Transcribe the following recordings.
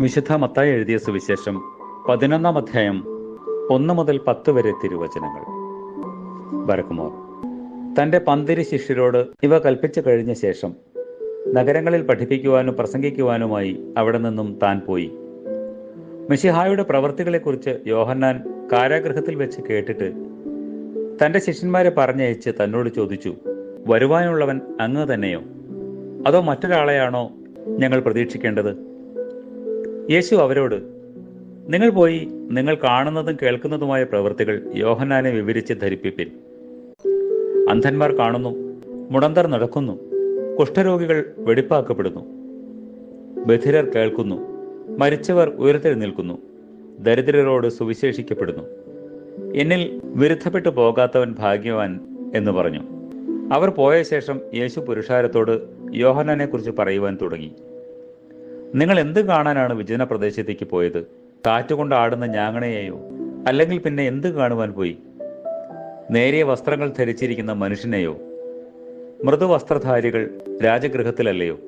വിശുദ്ധ മത്തായി എഴുതിയ സുവിശേഷം പതിനൊന്നാം അധ്യായം ഒന്ന് മുതൽ പത്ത് വരെ തിരുവചനങ്ങൾ. വരക്കുമോ തന്റെ പന്തിരി ശിഷ്യരോട് ഇവ കൽപ്പിച്ചു കഴിഞ്ഞ ശേഷം നഗരങ്ങളിൽ പഠിപ്പിക്കുവാനും പ്രസംഗിക്കുവാനുമായി അവിടെ നിന്നും താൻ പോയി. മിഷിഹായുടെ പ്രവൃത്തികളെക്കുറിച്ച് യോഹന്നാൻ കാരാഗൃഹത്തിൽ വെച്ച് കേട്ടിട്ട് തന്റെ ശിഷ്യന്മാരെ പറഞ്ഞയച്ച് തന്നോട് ചോദിച്ചു വരുവാനുള്ളവൻ അങ്ങ് തന്നെയോ? അതോ മറ്റൊരാളെയാണോ ഞങ്ങൾ പ്രതീക്ഷിക്കേണ്ടത്? യേശു അവരോട് നിങ്ങൾ പോയി നിങ്ങൾ കാണുന്നതും കേൾക്കുന്നതുമായ പ്രവൃത്തികൾ യോഹന്നാനെ വിവരിച്ച് ധരിപ്പിപ്പിൻ. അന്ധന്മാർ കാണുന്നു മുടന്തർ നടക്കുന്നു കുഷ്ഠരോഗികൾ വെടിപ്പാക്കപ്പെടുന്നു. ബധിരർ കേൾക്കുന്നു മരിച്ചവർ ഉയർത്തെഴുന്നേൽക്കുന്നു ദരിദ്രരോട് സുവിശേഷിക്കപ്പെടുന്നു. എന്നിൽ വിരുദ്ധപ്പെട്ടു പോകാത്തവൻ ഭാഗ്യവാൻ എന്ന് പറഞ്ഞു. അവർ പോയ ശേഷം യേശു പുരുഷാരത്തോട് യോഹന്നാനെ കുറിച്ച് പറയുവാൻ തുടങ്ങി. നിങ്ങൾ എന്ത് കാണാനാണ് വിജന പ്രദേശത്തേക്ക് പോയത്? കാറ്റുകൊണ്ട് ആടുന്ന ഞാങ്ങണയെയോ? അല്ലെങ്കിൽ പിന്നെ എന്ത് കാണുവാൻ പോയി? നേരിയ വസ്ത്രങ്ങൾ ധരിച്ചിരിക്കുന്ന മനുഷ്യനെയോ? മൃദുവസ്ത്രധാരികൾ രാജഗൃഹത്തിലല്ലയോ?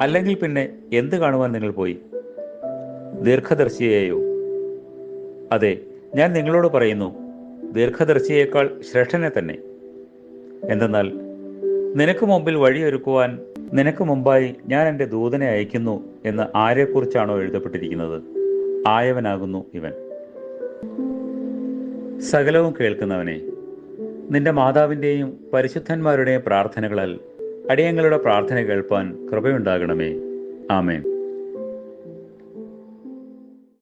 അല്ലെങ്കിൽ പിന്നെ എന്ത് കാണുവാൻ നിങ്ങൾ പോയി? ദീർഘദർശിയെയോ? അതെ ഞാൻ നിങ്ങളോട് പറയുന്നു ദീർഘദർശിയേക്കാൾ ശ്രേഷ്ഠനെ തന്നെ. എന്തെന്നാൽ നിനക്ക് മുമ്പിൽ വഴിയൊരുക്കുവാൻ നിനക്ക് മുമ്പായി ഞാൻ എന്റെ ദൂതനെ അയക്കുന്നു എന്ന് ആരെക്കുറിച്ചാണോ എഴുതപ്പെട്ടിരിക്കുന്നത്? ആയവനാകുന്നു ഇവൻ. സകലവും കേൾക്കുന്നവനെ നിന്റെ മാതാവിന്റെയും പരിശുദ്ധന്മാരുടെയും പ്രാർത്ഥനകളാൽ അടിയങ്ങളുടെ പ്രാർത്ഥന കേൾപ്പാൻ കൃപയുണ്ടാകണമേ. ആമേൻ.